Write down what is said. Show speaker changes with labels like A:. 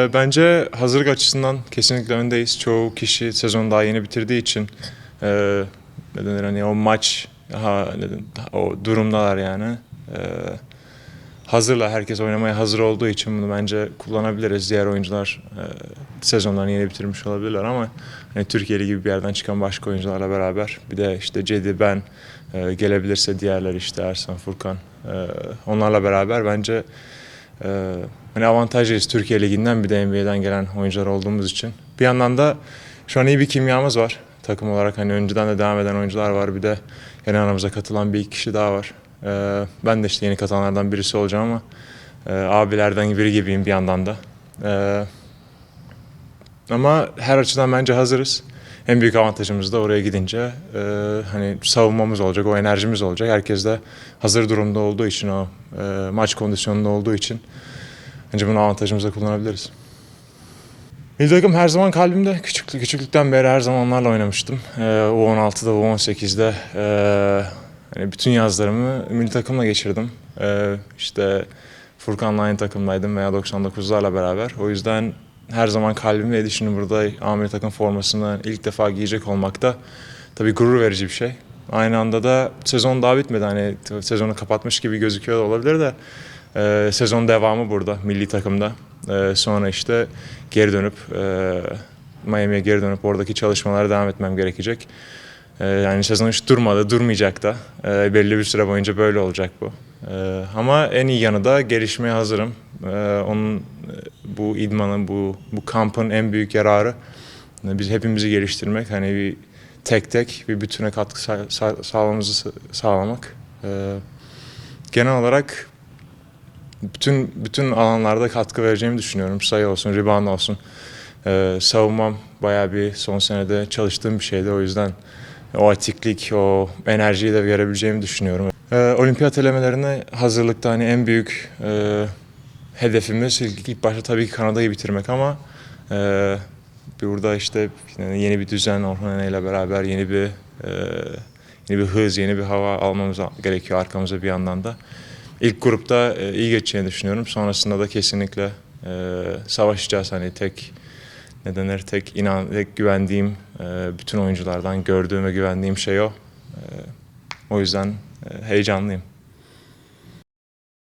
A: E, Bence hazırlık açısından kesinlikle öndeyiz. Çoğu kişi sezonu daha yeni bitirdiği için e, ne denir hani o maç ha, ne o durumdalar yani. E, hazırla herkes oynamaya hazır olduğu için bunu bence kullanabiliriz. Diğer oyuncular e, sezonlarını yeni bitirmiş olabilirler ama hani Türkiye'li gibi bir yerden çıkan başka oyuncularla beraber bir de işte Cedi ben e, gelebilirse diğerler işte Ersan Furkan e, onlarla beraber bence ee, hani avantajlıyız Türkiye Ligi'nden bir de NBA'den gelen oyuncular olduğumuz için. Bir yandan da şu an iyi bir kimyamız var. Takım olarak hani önceden de devam eden oyuncular var. Bir de yeni aramıza katılan bir kişi daha var. Ee, ben de işte yeni katılanlardan birisi olacağım ama e, abilerden biri gibiyim bir yandan da. Ee, ama her açıdan bence hazırız. En büyük avantajımız da oraya gidince e, hani savunmamız olacak, o enerjimiz olacak. Herkes de hazır durumda olduğu için, o e, maç kondisyonunda olduğu için bence bunu avantajımıza kullanabiliriz. Milli takım her zaman kalbimde. Küçüklük, küçüklükten beri her zaman onlarla oynamıştım. Ee, U16'da, U18'de e, hani bütün yazlarımı milli takımla geçirdim. Ee, işte Furkan'la aynı takımdaydım veya 99'larla beraber. O yüzden her zaman kalbimdeydi. Şimdi burada A takım formasını ilk defa giyecek olmak da tabii gurur verici bir şey. Aynı anda da sezon daha bitmedi. Hani sezonu kapatmış gibi gözüküyor olabilir de e, sezon devamı burada milli takımda. E, sonra işte geri dönüp e, Miami'ye geri dönüp oradaki çalışmalara devam etmem gerekecek. E, yani sezon hiç durmadı, durmayacak da. E, belli bir süre boyunca böyle olacak bu. E, ama en iyi yanı da gelişmeye hazırım. E, onun e, bu idmanın, bu bu kampın en büyük yararı biz hepimizi geliştirmek. Hani bir tek tek bir bütüne katkı sa- sa- sağlamamızı sağlamak. E, genel olarak bütün bütün alanlarda katkı vereceğimi düşünüyorum. Sayı olsun, rebound olsun. Ee, savunmam bayağı bir son senede çalıştığım bir şeydi. O yüzden o atiklik, o enerjiyi de verebileceğimi düşünüyorum. Ee, olimpiyat elemelerine hazırlıkta hani en büyük e, hedefimiz ilk, ilk başta tabii ki Kanada'yı bitirmek ama e, burada işte yeni bir düzen Orhan ile beraber yeni bir e, yeni bir hız, yeni bir hava almamız gerekiyor arkamıza bir yandan da. İlk grupta e, iyi geçeceğini düşünüyorum. Sonrasında da kesinlikle e, savaşacağız. Hani tek ne denir tek inan tek güvendiğim bütün oyunculardan gördüğüm ve güvendiğim şey o. O yüzden heyecanlıyım.